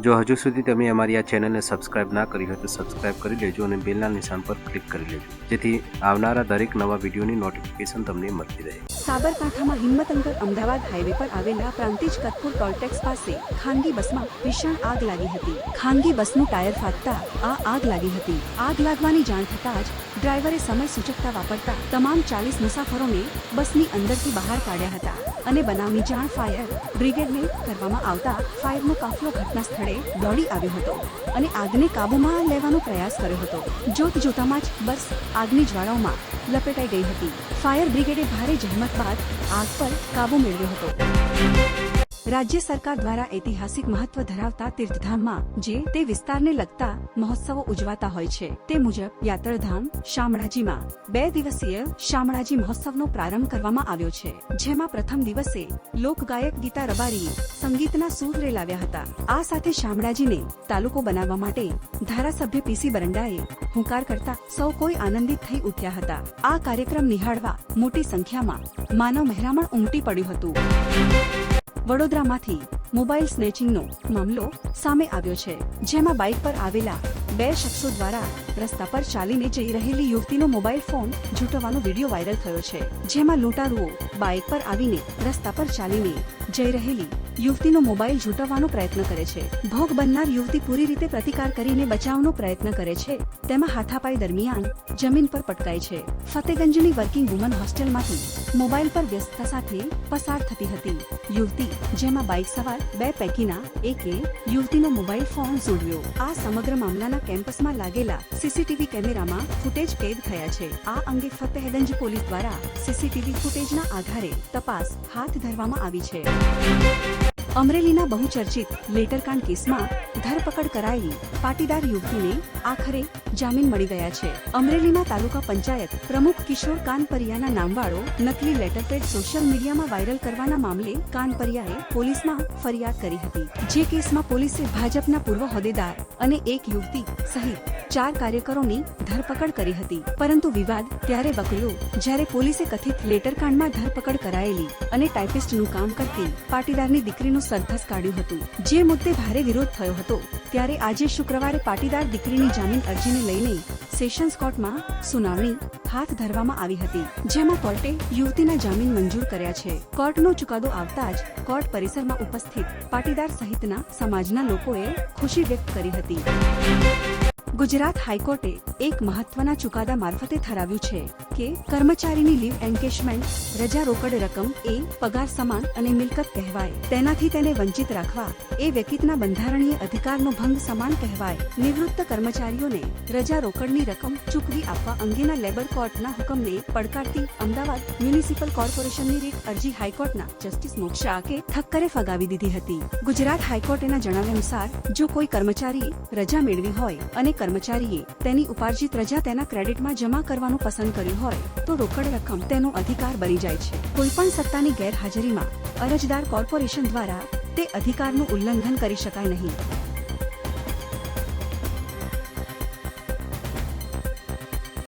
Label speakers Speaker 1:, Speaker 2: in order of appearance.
Speaker 1: જો હજુ સુધી તમે અમારી આ ચેનલને સબસ્ક્રાઇબ ના કરી હોય તો સબસ્ક્રાઇબ કરી લેજો અને બેલના નિશાન પર ક્લિક કરી લેજો. જેથી આવનારા દરેક નવા વિડીયોની નોટિફિકેશન તમને મળતી રહે.
Speaker 2: સાબરકાંઠામાં હિંમતનગર અમદાવાદ હાઈવે પર આવેલા પ્રાંતિજ કતપુર ટોલટેક્સ પાસે ખાનગી બસમાં ભીષણ આગ લાગી હતી. ખાનગી બસનું ટાયર ફાટતા આ આગ લાગી હતી. આગ લાગવાની જાણ થતાં જ ડ્રાઈવરે સમય સૂચકતા વાપરતા તમામ ચાલીસ મુસાફરોને બસની અંદરથી બહાર કાઢ્યા હતા અને બનાવની જાણ ફાયર બ્રિગેડને કરવામાં આવતા ફાયરનો કાફલો ઘટના સ્થળે દોડી આવ્યો હતો અને આગને કાબૂમાં લેવાનો પ્રયાસ કર્યો હતો. જોત જોતામાં જ બસ આગની જ્વાળાઓમાં લપેટાઈ ગઈ હતી. ફાયર બ્રિગેડે ભારે જહેમત બાદ આગ પર કાબુ મેળવ્યો હતો. રાજ્ય સરકાર દ્વારા ઐતિહાસિક મહત્વ ધરાવતા તીર્થધામમાં જે તે વિસ્તારને લગતા મહોત્સવો ઉજવાતા હોય છે, તે મુજબ યાત્રાધામ શામળાજીમાં બે દિવસીય શામળાજી મહોત્સવનો પ્રારંભ કરવામાં આવ્યો છે, જેમાં પ્રથમ દિવસે લોકગાયક ગીતા રબારી સંગીતના સૂર રેલાવ્યા હતા. આ સાથે શામળાજીને તાલુકો બનાવવા માટે ધારાસભ્ય પીસી બરંડાએ હુંકાર કરતા સૌ કોઈ આનંદિત થઈ ઉઠ્યા હતા. આ કાર્યક્રમ નિહાળવા મોટી સંખ્યામાં માનવ મહેરામણ ઉમટી પડ્યું હતું. વડોદરામાંથી મોબાઈલ સ્નેચિંગનો મામલો સામે આવ્યો છે, જેમાં બાઇક પર આવેલા બે શખ્સો દ્વારા રસ્તા પર ચાલીને જઈ રહેલી યુવતીનો મોબાઈલ ફોન ઝૂંટવાનો વીડિયો વાયરલ થયો છે, જેમાં લૂંટારુઓ બાઇક પર આવીને રસ્તા પર ચાલીને જઈ રહેલી યુવતીનો મોબાઈલ ઝૂંટવવાનો પ્રયત્ન કરે છે. ભોગ બનનાર યુવતી પૂરી રીતે પ્રતિકાર કરીને બચાવનો પ્રયત્ન કરે છે. તેમાં હાથાપાઈ દરમિયાન જમીન પર પટકાય છે. ફતેગંજની વર્કિંગ વુમન હોસ્ટેલમાંથી મોબાઈલ પર વ્યસ્તતા સાથે પસાર થતી હતી. યુવતી, જેમાં બાઇક સવાર, બે પૈકીના, એકે યુવતીનો મોબાઈલ ફોન જોડ્યો આ સમગ્ર મામલાના કેમ્પસમાં લાગેલા સીસીટીવી કેમેરામાં ફૂટેજ કેદ થયા છે. આ અંગે ફતેહગંજ પોલીસ દ્વારા સીસીટીવી ફૂટેજના આધારે તપાસ હાથ ધરવામાં આવી છે. અમરેલીના બહુચર્ચિત લેટરકાંડ કેસમાં ધરપકડ કરાયેલી પાટીદાર યુવતીને આખરે જામીન મળી ગયા છે. અમરેલીના તાલુકા પંચાયત પ્રમુખ કિશોર કાનપરિયાના નામવાળો નકલી લેટરપેડ સોશિયલ મીડિયામાં વાયરલ કરવાના મામલે કાનપરિયાએ પોલીસમાં ફરિયાદ કરી હતી. જે કેસમાં પોલીસે ભાજપના પૂર્વ હોદ્દેદાર અને એક યુવતી સહિત ચાર કાર્યકરોની ધરપકડ કરી હતી. પરંતુ વિવાદ ત્યારે વકર્યો જ્યારે પોલીસે કથિત લેટરકાંડમાં ધરપકડ કરાયેલી અને ટાઈપિસ્ટનું કામ કરતી પાટીદારની દીકરીનું સરઘસ કાઢ્યું હતું. જે મુદ્દે ભારે વિરોધ થયો હતો, ત્યારે આજે શુક્રવારે પાટીદાર દીકરીની જામીન અરજીને લઈને સેશન્સ કોર્ટમાં સુનાવણી હાથ ધરવામાં આવી હતી, જેમાં કોર્ટે યુવતીના જામીન મંજૂર કર્યા છે. કોર્ટનો ચુકાદો આવતા જ કોર્ટ પરિસરમાં ઉપસ્થિત પાટીદાર સહિતના સમાજના લોકોએ ખુશી વ્યક્ત કરી હતી. ગુજરાત હાઈકોર્ટે એક મહત્વના ચુકાદા મારફતે ઠરાવ્યું છે કે કર્મચારીની લીવ એન્કેશમેન્ટ, રજા રોકડ રકમ એ પગાર સમાન અને મિલકત કહેવાય. તેનાથી તેને વંચિત રાખવા એ વ્યક્તિના બંધારણીય અધિકારનો ભંગ સમાન કહેવાય. નિવૃત્ત કર્મચારીઓને રજા રોકડની રકમ ચૂકવી આપવા અંગેના લેબર કોર્ટના હુકમને પડકારતી અમદાવાદ મ્યુનિસિપલ કોર્પોરેશનની રીટ અરજી હાઈકોર્ટના જસ્ટિસ મોક્ષા આકે ઠક્કરે ફગાવી દીધી હતી. ગુજરાત હાઈકોર્ટના જણાવ્યા અનુસાર, જો કોઈ કર્મચારી રજા મેળવી હોય અને કર્મચારીએ તેની ઉપાર્જિત રજા તેના ક્રેડિટમાં જમા કરવાનું પસંદ કર્યું હોય તો રોકડ રકમ તેનો અધિકાર બની જાય છે. કોઈપણ સત્તાની ગેરહાજરીમાં અરજદાર કોર્પોરેશન દ્વારા તે અધિકારનું ઉલ્લંઘન કરી શકાય નહીં.